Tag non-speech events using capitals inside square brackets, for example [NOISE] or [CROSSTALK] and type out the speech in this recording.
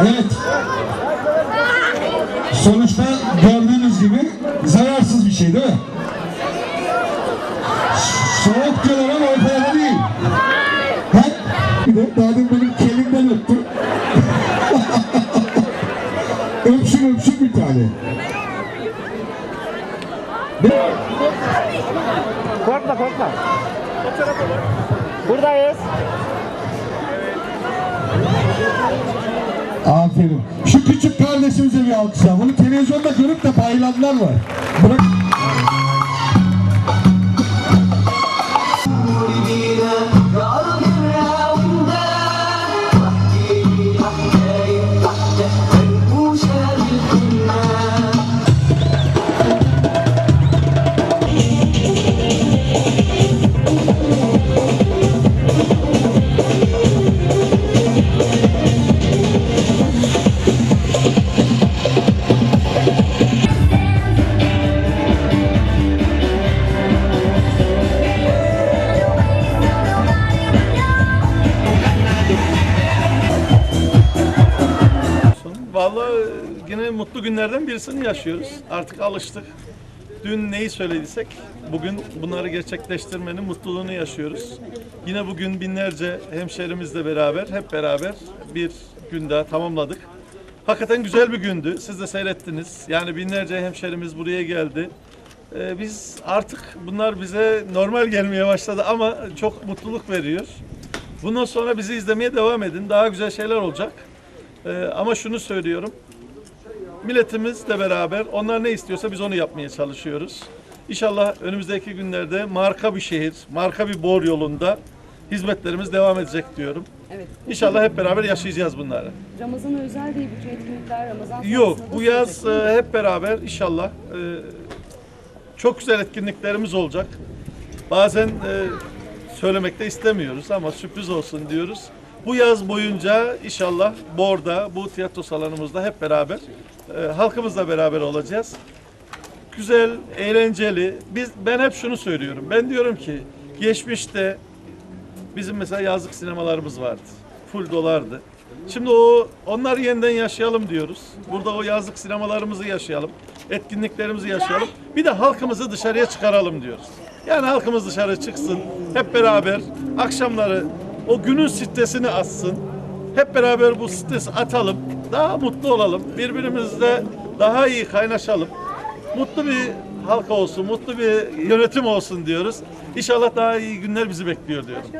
Evet. Sonuçta gördüğünüz gibi zararsız bir şey değil mi? Soğuk diyorlar ama o kadar da değil. Ha? Bir de daha demin benim kelimden öptü. [LAUGHS] öpsün öpsün bir tane. Korkma korkma. Buradayız. Aferin. Şu küçük kardeşimize bir alkışla. Bunu televizyonda görüp de bayılanlar var. Bırak. Yine mutlu günlerden birisini yaşıyoruz. Artık alıştık. Dün neyi söylediysek bugün bunları gerçekleştirmenin mutluluğunu yaşıyoruz. Yine bugün binlerce hemşerimizle beraber hep beraber bir gün daha tamamladık. Hakikaten güzel bir gündü. Siz de seyrettiniz. Yani binlerce hemşerimiz buraya geldi. Ee, biz artık bunlar bize normal gelmeye başladı ama çok mutluluk veriyor. Bundan sonra bizi izlemeye devam edin. Daha güzel şeyler olacak. Ee, ama şunu söylüyorum. Milletimizle beraber onlar ne istiyorsa biz onu yapmaya çalışıyoruz. İnşallah önümüzdeki günlerde marka bir şehir, marka bir bor yolunda hizmetlerimiz devam edecek diyorum. Evet. İnşallah hep beraber yaşayacağız bunları. Ramazan özel değil bütün etkinlikler Ramazan Yok, bu yaz e, hep beraber inşallah e, çok güzel etkinliklerimiz olacak. Bazen e, söylemekte istemiyoruz ama sürpriz olsun diyoruz. Bu yaz boyunca inşallah Bor'da, bu tiyatro salonumuzda hep beraber e, halkımızla beraber olacağız. Güzel, eğlenceli. Biz ben hep şunu söylüyorum. Ben diyorum ki geçmişte bizim mesela yazlık sinemalarımız vardı. Full dolardı. Şimdi o onları yeniden yaşayalım diyoruz. Burada o yazlık sinemalarımızı yaşayalım. Etkinliklerimizi yaşayalım. Bir de halkımızı dışarıya çıkaralım diyoruz. Yani halkımız dışarı çıksın. Hep beraber akşamları o günün stresini atsın. Hep beraber bu stresi atalım. Daha mutlu olalım. Birbirimizle daha iyi kaynaşalım. Mutlu bir halka olsun, mutlu bir yönetim olsun diyoruz. İnşallah daha iyi günler bizi bekliyor diyorum.